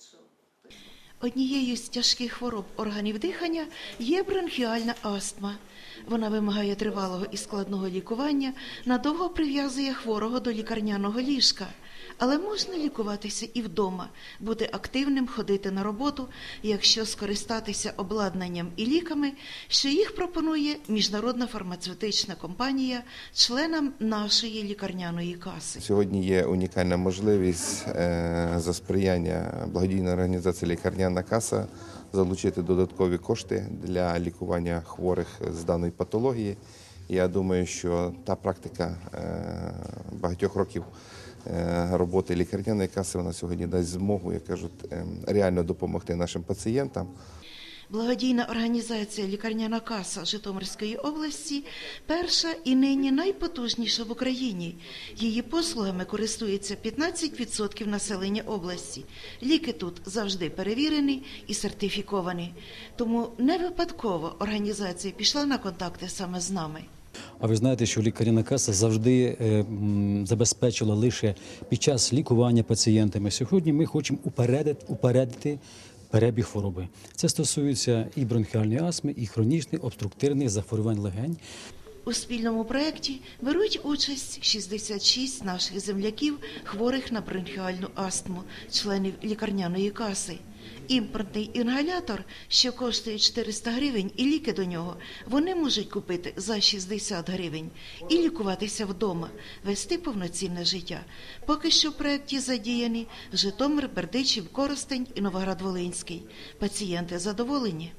so. Однією з тяжких хвороб органів дихання є бронхіальна астма. Вона вимагає тривалого і складного лікування, надовго прив'язує хворого до лікарняного ліжка. Але можна лікуватися і вдома, бути активним, ходити на роботу, якщо скористатися обладнанням і ліками, що їх пропонує міжнародна фармацевтична компанія членам нашої лікарняної каси. Сьогодні є унікальна можливість е, за сприяння благодійної організації Лікарняна каса залучити додаткові кошти для лікування хворих з даної патології. Я думаю, що та практика е, багатьох років е, роботи лікарняної каси вона сьогодні дасть змогу, як кажуть, е, реально допомогти нашим пацієнтам. Благодійна організація Лікарняна каса Житомирської області перша і нині найпотужніша в Україні. Її послугами користується 15% населення області. Ліки тут завжди перевірені і сертифіковані. Тому не випадково організація пішла на контакти саме з нами. А ви знаєте, що лікаряна каса завжди е, забезпечила лише під час лікування пацієнтами. Сьогодні ми хочемо упередити, упередити перебіг хвороби. Це стосується і бронхіальної астми, і хронічних обструктивних захворювань легень. У спільному проєкті беруть участь 66 наших земляків, хворих на бронхіальну астму, членів лікарняної каси. Імпортний інгалятор, що коштує 400 гривень, і ліки до нього вони можуть купити за 60 гривень і лікуватися вдома, вести повноцінне життя. Поки що в проєкті задіяні Житомир, Бердичів, Коростень і Новоград-Волинський. Пацієнти задоволені.